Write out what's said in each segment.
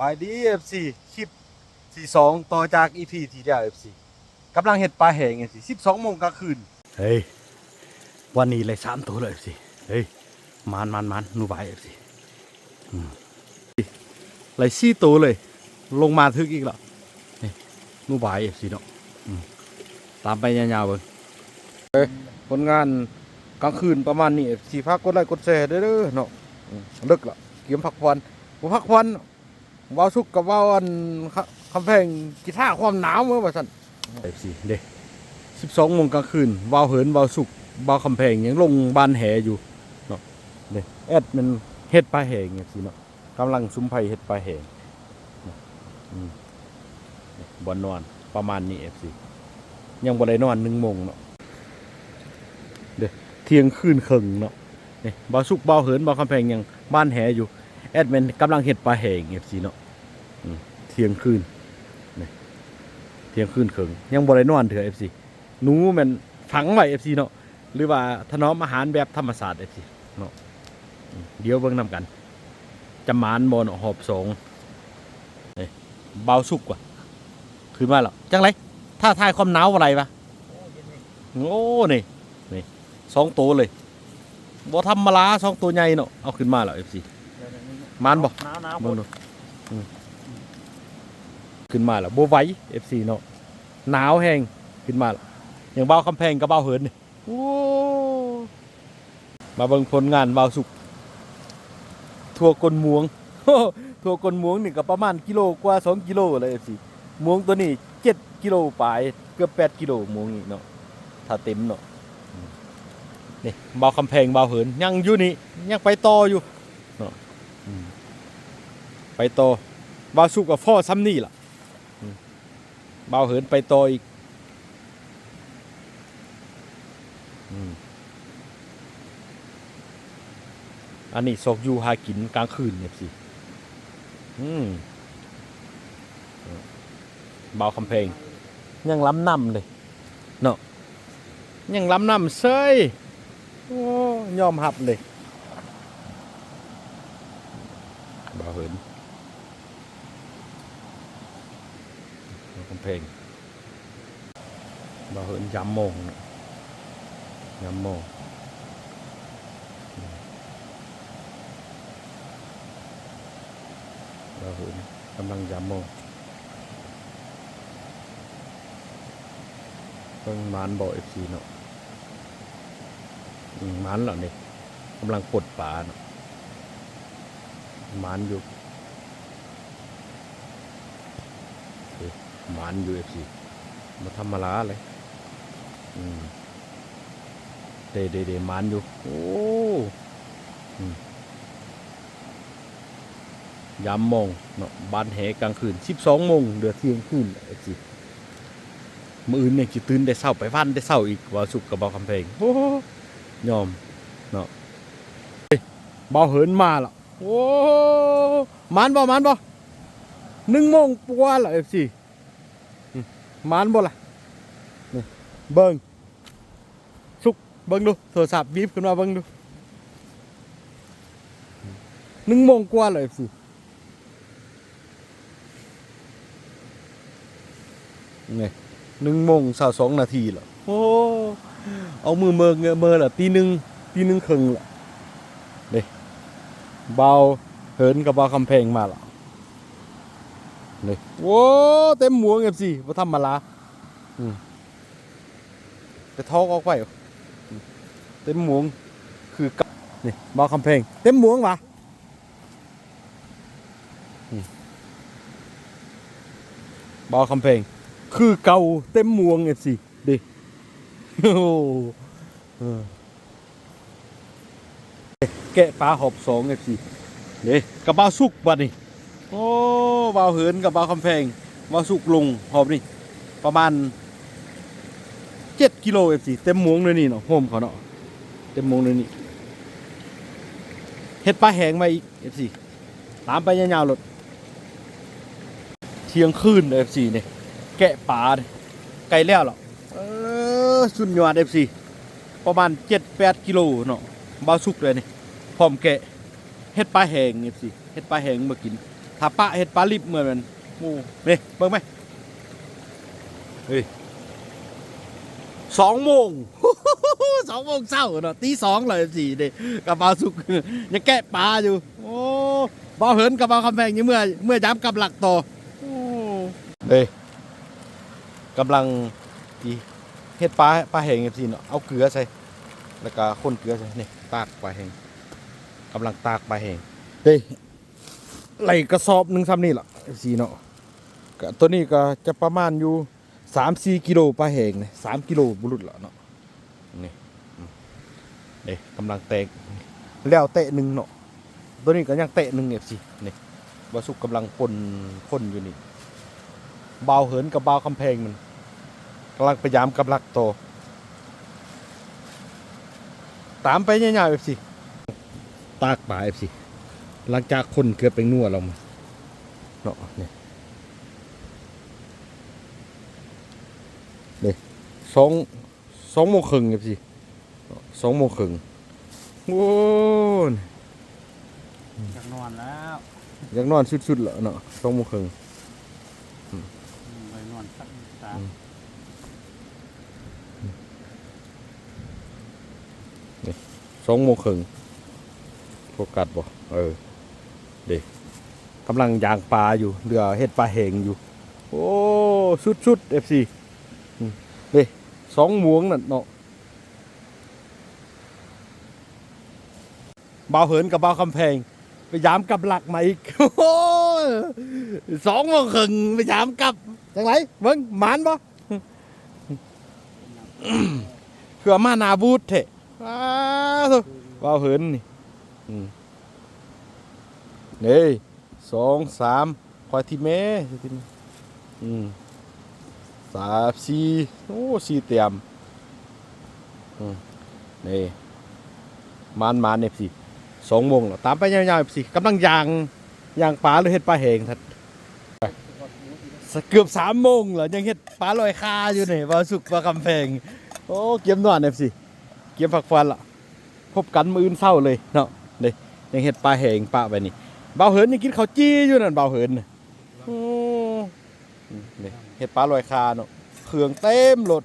บายดี FC คลิปที่สองต่อจาก EP ที่แล้ว FC กำลังเห็ดปลาแห้ง FC 12โมงกลางคืนเฮ้ยวันนี้เลยสามตัวเลย FC เฮ้ยมานมานมานหนูบาย FC อืมเลยสี่ตัวเลย ลงมาทึกอีกแล้วนี่หนูบาย FC เนาะอืมตามไปยาวๆเบิ่งเฮ้ยผลงานกลางคืนประมาณนี้ FC พักกดไลค์กดแชร์เด้อเนาะเลิกละเกี่ยมพักผ่อนบ่พักผ่อน เว้าสุกกับเว้าอันคำแพงกีตาร์ความหนาวเมื่อว่าสั่นไอ้สิเด้สิบสองโมงกลางคืนเว้าเหินเว้าสุกเว้าคำแพงยังลงบานแหอยู่เนาะเด้แอดมันเฮ็ดปลาแหงอย่างสิเนาะกำลังซุ้มไผ่เฮ็ดปลาแหงเนอืมบ่นอนประมาณนี้เอฟซียังบ่ได้นอนหนึ่งโมงเนาะเด้เที่ยงคืนครึ่งเนาะนี่เว้าสุกเว้าเหินเว้าคำแพงยังบ้านแหอยู่ แอดมินกำลังเห็ดปลาแหงเอฟซีเนาะเที่ยงคืนนี่เที่ยงคืนเคิงยังบ่ได้นอนเถอะเอฟซีหนูแมันฝังไว้เอฟซีเนาะหรือว่าถนอมอาหารแบบธรรมศาสตร์เอฟซีเนาะเดี๋ยวเบิ่งนํกันจะหมานบอลหอบสองเบาสุกกว่าขึ้นมาแล้วจังไรถ้าทายความหนาวอะไรปะโอ้นี่นี่สองตัวเลยบ่ธรรมดาสองตัวใหญ่เนาะเอาขึ้นมาแล้วเอฟซี มานบ่หนาวหนาวเบิ่งดูอืมขึ้นมาแล้วบ่ไหว FC เนาะหนาวแห้งขึ้นมาแล้วอย่างเบาคำแพงกับเบาเหินนี่โอ้มาเบิ่งผลงานเบาสุกทั่วกลม่วงทั่วกลม่วงนี่ก็ประมาณกิโลกว่า2กิโลเลย FC ม่วงตัวนี้7กิโลปลายเกือบ8กิโลม่วงนี่เนาะถ้าเต็มเนาะอืมนี่เบาคำแพงเบาเหินยังอยู่นี่ยังไปต่ออยู่อืม ไปต่อบาวสุกกับพ่อซ้ำนี่ล่ะอืมบาวเหินไปต่ออีกอืมอันนี้ซอกอยูหากินกลางคืนเนี่ยสิอืมบาวคำเพลง ยังล้ำน้ำเลยเนาะยังล้ำน้ำเซยโอ้ยอมหับเลย บ่าว เหินบ่าวคำเพงบ่าวเหินยำโมงนะยำโมงบ่าวเหินกำลังยำโมงเพิ่งมานบ่อเอฟซีเนาะมานเหรอเนี่ยกำลังปลดปลาเนาะ หมานอยู่หมานอยู่เอฟซีมาทำมาลาเลยอืมเดเดเดหมานอยู่ โอ้อืมยามโมงเนาะบานแหกลางคืนสิบสองโมงเดือเที่ยงคืนเอฟซีมืออื่นเนี่ยจะตื่นได้เศร้าไปวันได้เศร้าอีกว่าสุกกับเบาคำเพลงโอ้ยอมเนาะเฮ้ยเบาเหินมาและ โอ้มันบ่มันบ่หนึ่งโมงปัวละเอฟซีมันบ่ล่ะนี่เบิ้งสุกเบิ้งดูโทรศัพท์บีบขึ้นมาเบิ้งดูหนึ่งโมงกว่าละเอฟซีนี่หนึ่งโมงสาวสองนาทีละโอ้ เอามือเมิงเงยเมอละตีหนึ่งตีหนึ่งครึ่งละ เบาเหินกับเบาคำเพลงมาและนี่โว้เต็มหมวงเอฟซีว่าทำมาลาอืมไปทอกออกไปเต็มหมวงคือกับนี่เบาคำเพลงเต็มหมวงวะเบาคำเพลงคือเก่าเต็มหมวงเอฟซีดิโอ้โอ แกะปลาหอบสองเอฟซีเด้กระบาสุกบัดนี่โอ้บาวเหินกับบาวคำแพงบาวสุกลงหอบนี่ประมาณเจ็ดกิโลเอฟซีเต็มหมวงเลยนี่เนาะโฮมเขาเนาะเต็มหมวงเลยนี่เฮ็ดปลาแหงมาอีกเอฟซีตามไปยาวๆรถเที่ยงคืนเอฟซีเนี่ยแกะปลาเนี่ยไกลแล้วหรอเออสุดยอดเอฟซีประมาณเจ็ดแปดกิโลเนาะบาวสุกเลยนี่ พร้อมแกะเฮ็ดปลาแห้งนี่สิเฮ็ดปลาแหงมากินทถ้าปะเห็ดปลาลิบเหมือนมันหมูนี่เบิ่งไหมเฮ้ยสองโมงสองโมงเช้าเนาะตีสองเลยสี่เด้กระเป๋าสุกยังแกะปลาอยู่ โอ้บ่เหินกระเป๋าคำแพงอยู่เมื่อเมื่อย้ำกับหลักโตอโอ้เฮ้ยกำลังอีเฮ็ดปลาปลาแห้งจังซี่เนาะเอาเกลือใส่แล้วก็คนเกลือใส่นี่ตากปลาแห้ง กำลังตากปลาแห้งเฮ้ยไหลกระสอบหนึงซ้ำนี่ล่ะสีเนาะก็ตัวนี้ก็จะประมาณอยู่สามสี่กิโลปลาแห้งนี่สามกิโลบุรุษละเนาะนี่อืมเด้กำลังแตกแล้วเตะหนึ่งเนาะตัวนี้ก็ยังเตะหนึ่งเอฟซีนี่บาสุกกำลังปนคนอยู่นี่เบาวเหินกับเบาวคำแพงมันกำลังพยายามกับลักโตตามไปยาวๆเอฟซี ตากป่าเอฟซีหลังจากคนเกือบไปนัวเรามาเนาะนี่เด้สองสองโมงครึ่งเอฟซีสองโมงครึ่งโอ้ยอยากนอนแล้วอยากนอนสุดๆแล้วเนาะสองโมงครึ่งอืมไปนอนสักตาอืมสองโมงครึ่ง โฟกัสบ่เออเด็กกำลังยางปลาอยู่เรือเฮ็ดปลาแหงอยู่ โอ้สุดสุดเอฟซีเด็กสองหมวงนั่นเนาะเบาเหินกับเบาคำแพงไปยามกับหลักมาอีกโอ้สองโมงครึ่งไปยามกับจังไรเบิ่งหมานบ่คือมาหนาบูดเถอะอ้าวโถ่าวเหินนี่ นี่สองสามคอยที่แม่ที่แม่อืมสามสี่โอ้สี่เตียมนี่มานมานเอฟซีสองโมงแล้วตามไปยาวๆเอฟซีกำลังยางยางปลาหรือเห็ดปลาแหงทัดเกือบสามโมงแล้วยังเห็ดปลาลอยคาอยู่เนี่ยว่าสุกว่ากำแพงโอ้เกียมนวดเอฟซีเกียมผักฟันละพบกันมืออื่นเศร้าเลยเนาะ ยังเห็ดปลาแหงปลาไปนี่เบาเหินยังกินข้าวจี้อยู่นั่นเบาเหินโอ้นี่เห็ดปลาลอยคาเนาะเครื่องเต็มรถ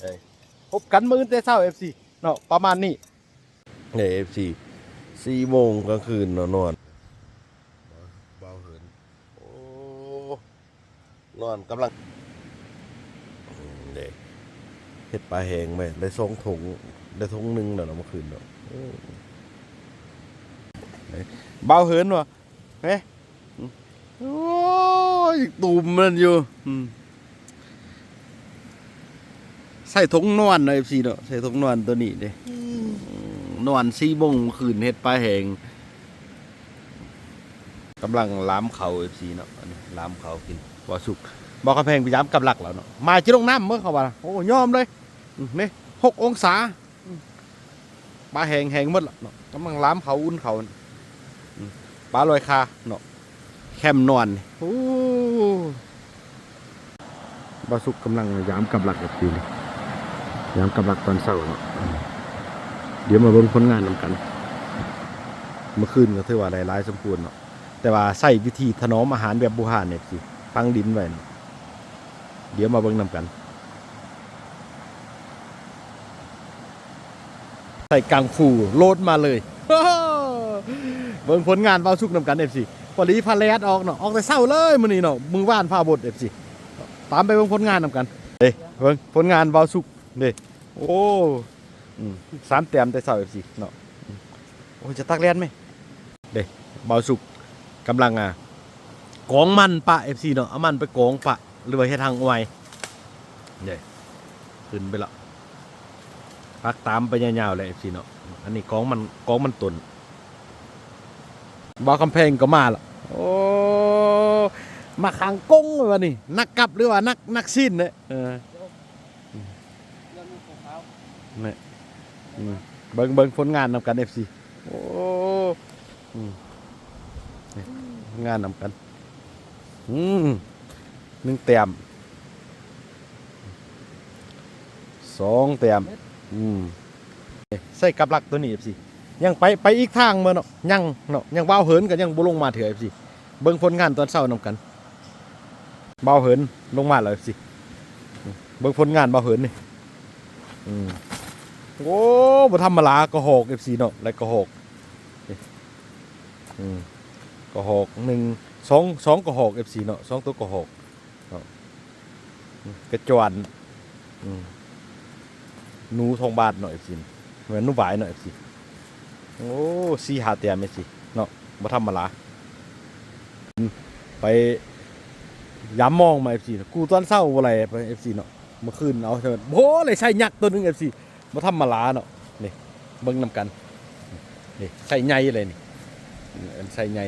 เด้พบกันมืออื่นแต่เศร้าเอฟซีเนาะประมาณนี้เนี่ยเอฟซีสี่โมงกลางคืนนอนนอนเบาเหินโอ้นอนกำลังเด็กเฮ็ดปลาแหงไหมได้สองถุงได้ถุงหนึ่งเนาะเมื่อคืนเนาะ เบาเหินวะเฮ้โอ้ยตูมมันอยู่อืมใส่ถุงนอนเนาะเอฟซีเนาะใส่ถุงนอนตัวนี้เด้นอนซี่โมงคืนเฮ็ดปลาแหงกำลังล้ามเขาเอฟซีเนาะอันนี้ล้ามเขากินบ่สุกบ่กระแพงไปย้ำกับหลักแล้วเนาะมาจิลงน้ำเมื่อเขาว่าโอ้ยอมเลยอืมนี่หกองศาอืม ปลาแหงแหงหมดและเนาะกำลังล้ามเขาอุ่นเขาอืมปลาลอยคาเนาะแคมนอนโอ้บ่สุกกำลังย้ำกับหลักเอฟซีเลยย้ำกับหลักตอนเช้าเนาะเดี๋ยวมาเบิ่งผลงานนำกัน เมื่อคืนก็ถือว่าได้หลายสมควรเนาะแต่ว่าใส่วิธีถนอมอาหารแบบบูฮานเนี่ยสิฟังดินไว้เนาะเดี๋ยวมาเบิ่งนำกัน ส่กังฟูโลดมาเลยเบิ่งผลงานเบาสุกนำกันเอฟซีพอดีพาแลดออกเนาะออกแต่เศร้าเลยมื้อนี้เนาะมือว่านพาบดเอฟซีตามไปเบิ่งผลงานนำกันเด้เบิ่งผลงานเบาสุกเด้โอ้อืมสามแต้มแต่เสาเอฟซีเนาะโอ้จะตักเลียนไหมเด้เบาสุกกำลังอะกองมันปะเอฟซีเนาะเอามันไปกองปะหรือว่าเฮ็ดทางอวยเด้ขึ้นไปและ พักตามไปยาวๆเลยเอฟซีเนาะอันนี้กองมันกองมันตุนบาวคำแพงก็มาละโอ้มาขังกงเลยวะนี่นักกลับหรือว่านักนักสิ้นเนี่ยเออเรื่ออเบิ่งเบิ่งผลงานนำกัน FC โอ้อืมนี่ผลงานนำกันอืมหนึ่งแต้มสองแต้ม อืมใส่กับลักตัวนี้ FC ยังไปไปอีกทางมาเนาะยังเนาะยังเบาเหินกันยังบ่ลงมาเถอะสิเบิ่งผลงานตอนเช้านำกันเบาเหินลงมาแล้วสิเบิ่งผลงานเบาเหินนี่อืมโอ้บ่ธรรมดากระหอก FC เนาะไรกระหอกอืมกระหอกหนึ่งสองสองกระหอก FC เนาะสองตัวกระหอกกระจวนอืม นูทองบาทเนาะ FC เหมือนนูบายเนาะ FC โอ้สี่หาเตียไม่สิเนาะมาทำมาละไปย้ำมองมาเอฟซีกูตอนเศร้าอะไรไปเอฟซีเนาะเมื่อคืนเอาเถิดโอ้เลยใช่ยักษ์ตัวหนึงเอฟซีมาทำมาลาเนาะนี่เบิ้งนำกันนี่ใส่ใหญ่เลยนี่อันใส่ใหญ่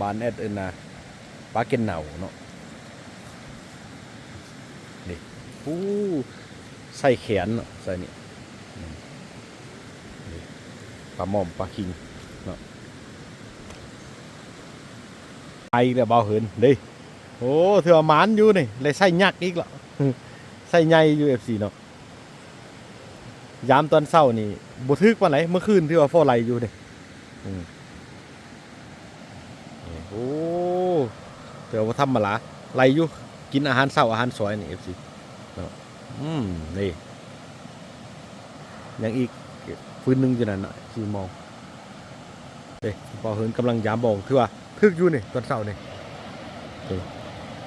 บานแอดเอินนาปลาเก็นเหนาเนาะนี่โอ้ ใส่แขนเนาะใส่นี่ปลาหม่อมปลาคิงเนาะไปเดี๋ยวเบาเหินเด้โอ้เถื่อหมานอยู่นี่เลยใส่ยักอีกละใส่ใหญ่อยู่เอฟซีเนาะยามตอนเช้านี่บ่ทึกปานไหนเมื่อคืนที่ว่าฟอไลอยู่นี่โอ้เถื่อว่าทำมาละไลอยู่กินอาหารเช้าอาหารสวยนี่เอฟซีเนาะ อืมนี่ยังอีกฟืนหนึ่งอยู่นั่นน่ะสี่โมองเอ้ยพอเหินกำลังยามมองถือว่าทึกอยู่นี่ตอนเช้านี่เอ้ย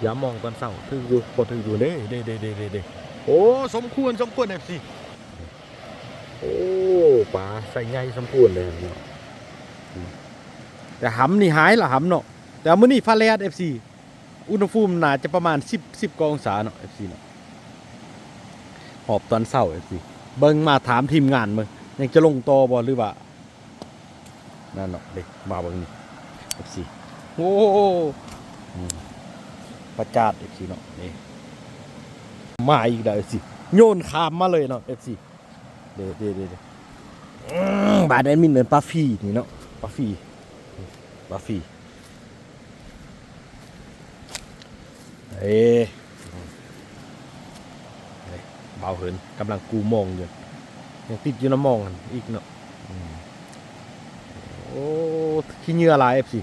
ยามมองตอนเช้าทึกอยู่พอทึกอยู่เด้เด้เด้เด้เด้เด้โอ้สมควรสมควรเอฟซีโอ้ปลาใส่ใหญ่สมควรเลยเนาะอืมแต่หำนี่หายละหำเนาะแต่มื้อนี้ฟ้าแลดเอฟซีอุณหภูมิน่าจะประมาณ 10 10กว่าองศาเนาะเอฟซีเนาะ หอบตอนเช้าเอฟซีเบิ่งมาถามทีมงานมึงยังจะลงต่อบอลหรือว่านั่นเนาะเด็กมาเบิ่งนี่เอฟซีโอ้อืมประจาดเอฟซีเนาะนี่มาอีกแล้วเอฟซีโยนขามมาเลยเนาะเอฟซีเดี๋ยวเดี๋ยวเดี๋ยวอื้อบาดแอดมินเดินปลาฟีนี่เนาะปลาฟีปลาฟีเอ้เฮ้ยเบาเหินกำลังกูมองอยู่ยังติดอยู่น้ำมองกันอีกเนาะโอ้ขี้เหงื่อลายเอฟซี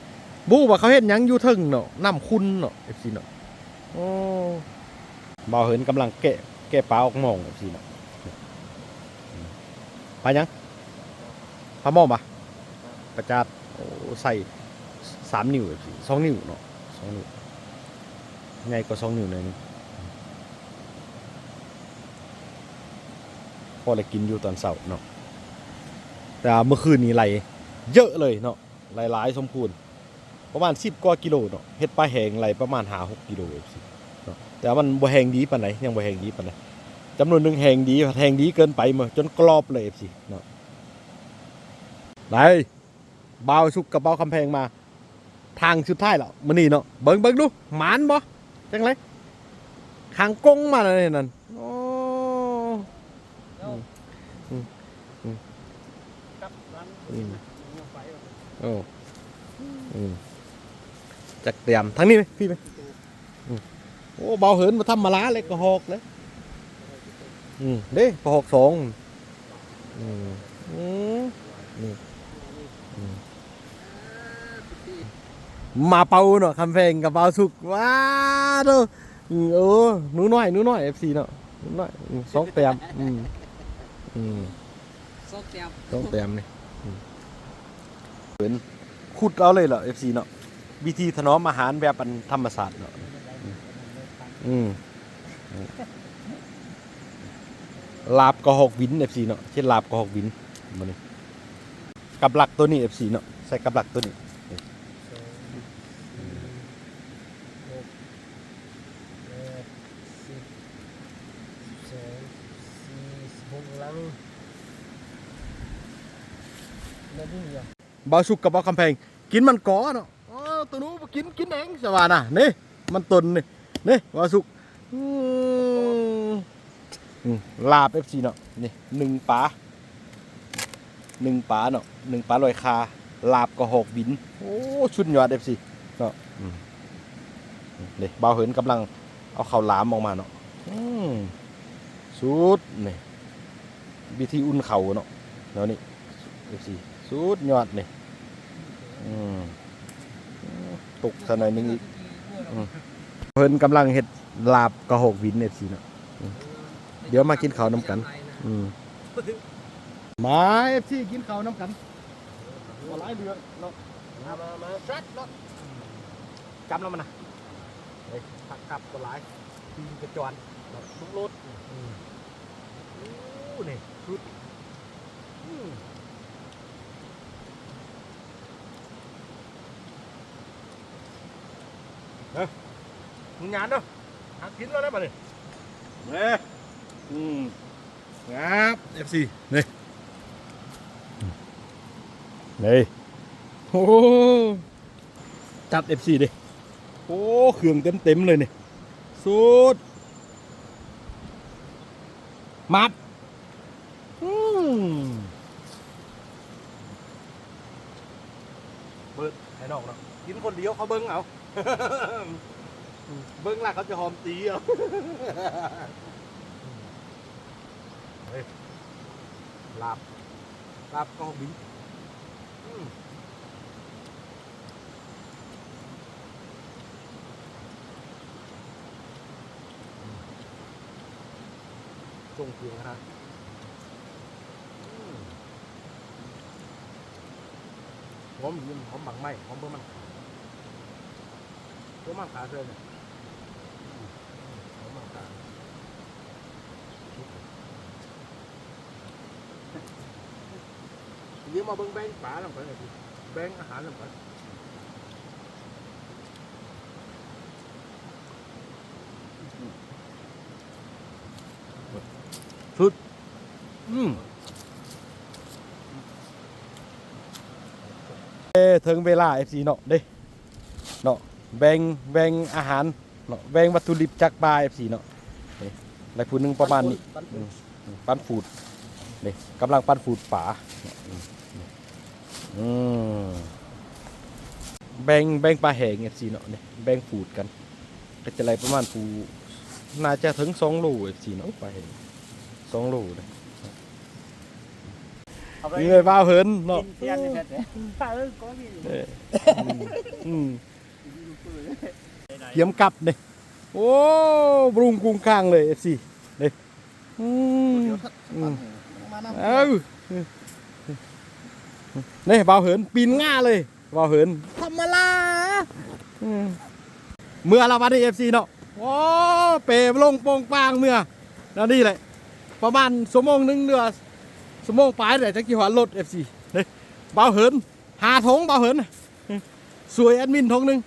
บูว่าเขาเห็นยังอยู่ทึงเนาะน้ำคุณเนาะเอฟซีเนาะโอ้บ่าวเห็นกำลังแกะแกะปลาออกมองเอฟซีเนาะอืมปยังปลามองปะประจาดโอ้ใส่สามนิ้วเอฟซีสองนิ้วเนาะสองนิ้วใหญ่กว่าสองนิ้วหน่อยนึง พอเลยกินอยู่ตอนเสาร์เนาะแต่เมื่อคืนนี้ไหลเยอะเลยเนาะไหลหลายสมควรประมาณสิบกว่ากิโลเนาะเฮ็ดปลาแหงไหลประมาณหาหกกิโลเองสิเนาะแต่มันบ่แหงดีปานไหนยังบ่แหงดีปานไหนจำนวนหนึ่งแหงดีแหงดีเกินไปมาจนกรอบเลยสิเนาะไหนเบาวชุกกับเบาวคำแพงมา ทางสุดท้ายแล้วมื้อนี้เนาะเบิ่งเบิ่งดูหมานบ่จังไรขางกงมาเลยนั่นโอ้ กับร้าน อืมไฟโอ้อืมจักเตรียมทั้งนี้ไหมพี่ไหมอืมโอ้เบาเหินมาทำมาล้าเลยก็หอกเลยอืมเด้ก็หอกสองอืมอืมนี่อืมมาเป่าเนาะคำเพลงกับเป่าสุกว้าเด้ออืมเออหนูน้อยหนูน้อยเอฟซีเนาะหนูน้อยอืมสองเตรียมอืมอืมซอกแต้มต้องเต็มนี่ เป็นขุดเอาเลยเหรอ FC เนาะวิธีถนอมอาหารแบบอันธรรมศาสตร์เนาะอืมลาบกระหอกวิน FC เนาะเช่นลาบกระหอกวินมานี่กับหลักตัวนี้ FC เนาะใส่กับหลักตัวนี้สองสี่หกลังแล้วนี่อะ บาสุกกับบ่คำแพง กินมันก้อเนาะอ๋อตัวนู้กินกินเองสว่าน่ะนี่มันตนนี่นี่บาสุกอืมอืมลาบ FC เนาะนี่หนึ่งปลาหนึ่งปลาเนาะหนึ่งปลาลอยคาลาบกระหอกบินโอ้ชุดยอด FC เนาะนี่บ่าเหินกำลังเอาเข้าหลามออกมาเนาะสุดนี่วิธีอุ่นเข่าเนาะแล้วนี่ FC สุดยอดนี่ ตกซะหน่อยหนึงอีกอืมเพิ่นกำลังเฮ็ดลาบกระหกวิน FC เนาะอืมเดี๋ยวมากินข้าวน้ำกัน อืมมา FC กินข้าวน้ำกันบ่หลายเดือนเนาะมามามาซัดเนาะจำแล้วมันนะเฮ้ยผักกลับบ่หลายปีนกระจรเนาะทุกรถอืมโอ้นี่ชุด มเฮ้ยมึงงานเนาะหากินแล้วได้ป่ะเนี่ยเฮ้ยอืมครับ FC นี่นี่โอ้จัด FC ดิโอ้เครื่องเต็มเต็มๆเลยนี่สุด มัดอืมเบิดให้น้องเนาะกินคนเดียวเขาเบิ้งเอา เบิ้องหลักเขาจะหอมตีเอาเฮ้ยลาบลาบกอบินอืมจงเพียงนะอืมหอมยืนหอมบังไหมหอมเบอร์มัน ตัวมันขาเสือเนี่ยอืมหอมมันขาเดี๋ยวมาเบิ่งแบงป่าลงไปหน่อยแบงอาหารลงไปสุด อืมเอถึงเวลา FC เนาะเด้เนาะ แบ่งแบ่งอาหารเนาะแบ่งวัตถุดิบจากปลา FC เนาะนี่ได้ผู้หนึงประมาณนี้อืมปั้นฟูดนี่กำลังปั้นฟูดป่าอืมอืมแบ่งแบ่งปลาแห้งเงี้ยสิเนาะนี่แบ่งฟูดกันก็จะไรประมาณปูน่าจะถึงสองโลเอฟซีเนาะปลาแห้งสองโลเลยเอาไปนี่เลยบ้าเหินเนาะกินเทียนนี่แท้ๆ เออก็มีเอออืม เยี่ยมกลับเนี่ยโอ้บรุงกรุงกลางเลยเอฟซีเลยอืมอืมเอ้านี่เบาเหินปีนง่าเลยเบาเหินธรรมลาเมื่อเรามาที่เอฟซีเนาะโอ้เปรลงโปงปางเมื่อแล้วนี่แหละประมาณสมงหนึ่งเดือสมงปลายแต่จะกี่หัวรถเอฟซีนี่เบาเหินหาทงเบาเหินสวยแอดมินทงหนึ่ง